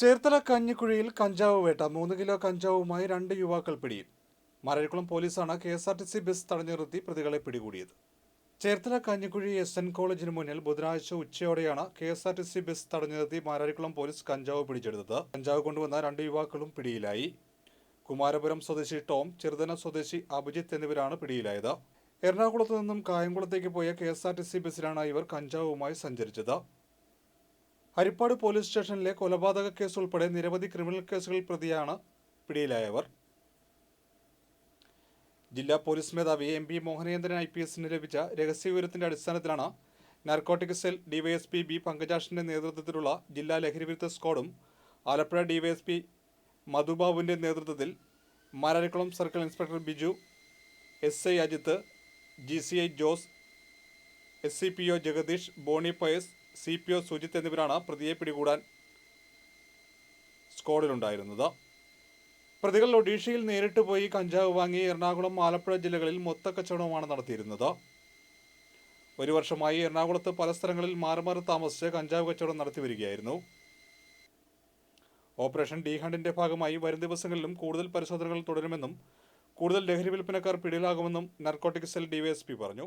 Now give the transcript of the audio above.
ചേർത്തല കഞ്ഞിക്കുഴിയിൽ കഞ്ചാവ് വേട്ട. മൂന്ന് കിലോ കഞ്ചാവുമായി രണ്ട് യുവാക്കൾ പിടിയിൽ. മരക്കുളം പോലീസാണ് K S R T C bus തടഞ്ഞു നിർത്തി പ്രതികളെ പിടികൂടിയത്. ചേർത്തല കഞ്ഞിക്കുഴി എസ് എൻ കോളേജിന് മുന്നിൽ ബുധനാഴ്ച ഉച്ചയോടെയാണ് K S R T C bus തടഞ്ഞു നിർത്തി മാരാരിക്കുളം പോലീസ് കഞ്ചാവ് പിടിച്ചെടുത്തത്. കഞ്ചാവ് കൊണ്ടുവന്ന രണ്ട് യുവാക്കളും പിടിയിലായി. കുമാരപുരം സ്വദേശി ടോം ചെറുതന സ്വദേശി അഭിജിത്ത് എന്നിവരാണ് പിടിയിലായത്. എറണാകുളത്ത് നിന്നും കായംകുളത്തേക്ക് പോയ K S R T C ബസ്സിലാണ് ഇവർ കഞ്ചാവുമായി സഞ്ചരിച്ചത്. ഹരിപ്പാട് പോലീസ് സ്റ്റേഷനിലെ കൊലപാതക കേസ് ഉൾപ്പെടെ നിരവധി ക്രിമിനൽ കേസുകളിൽ പ്രതിയാണ് പിടിയിലായവർ. ജില്ലാ പോലീസ് മേധാവി M P Mohanendran I P എസിന് ലഭിച്ച രഹസ്യവിവരത്തിന്റെ അടിസ്ഥാനത്തിലാണ് നാർക്കോട്ടിക് സെൽ ഡിവൈഎസ്പി ബി പങ്കജാഷിന്റെ നേതൃത്വത്തിലുള്ള ജില്ലാ ലഹരിവിരുദ്ധ സ്ക്വാഡും ആലപ്പുഴ ഡിവൈഎസ്പി മധുബാബുവിന്റെ നേതൃത്വത്തിൽ Mararikulam circle inspector Biju S I Ajith G C I Jose S C P O Jagadish Boney Pius C P O Sujith എന്നിവരാണ് പ്രതിയെ പിടികൂടാൻ സ്ക്വാഡിലുണ്ടായിരുന്നത് പ്രതികൾ ഒഡീഷയിൽ നേരിട്ട് പോയി കഞ്ചാവ് വാങ്ങി എറണാകുളം ആലപ്പുഴ ജില്ലകളിൽ മൊത്തക്കച്ചവടവുമാണ് നടത്തിയിരുന്നത്. ഒരു വർഷമായി എറണാകുളത്ത് പല സ്ഥലങ്ങളിൽ മാറി മാറി താമസിച്ച് കഞ്ചാവ് കച്ചവടം നടത്തി വരികയായിരുന്നു. ഓപ്പറേഷൻ ഡി ഹണ്ടിന്റെ ഭാഗമായി വരും ദിവസങ്ങളിലും കൂടുതൽ പരിശോധനകൾ തുടരുമെന്നും കൂടുതൽ ലഹരി വിൽപ്പനക്കാർ പിടിയിലാകുമെന്നും നർക്കോട്ടിക് സെൽ ഡിവൈഎസ്പി പറഞ്ഞു.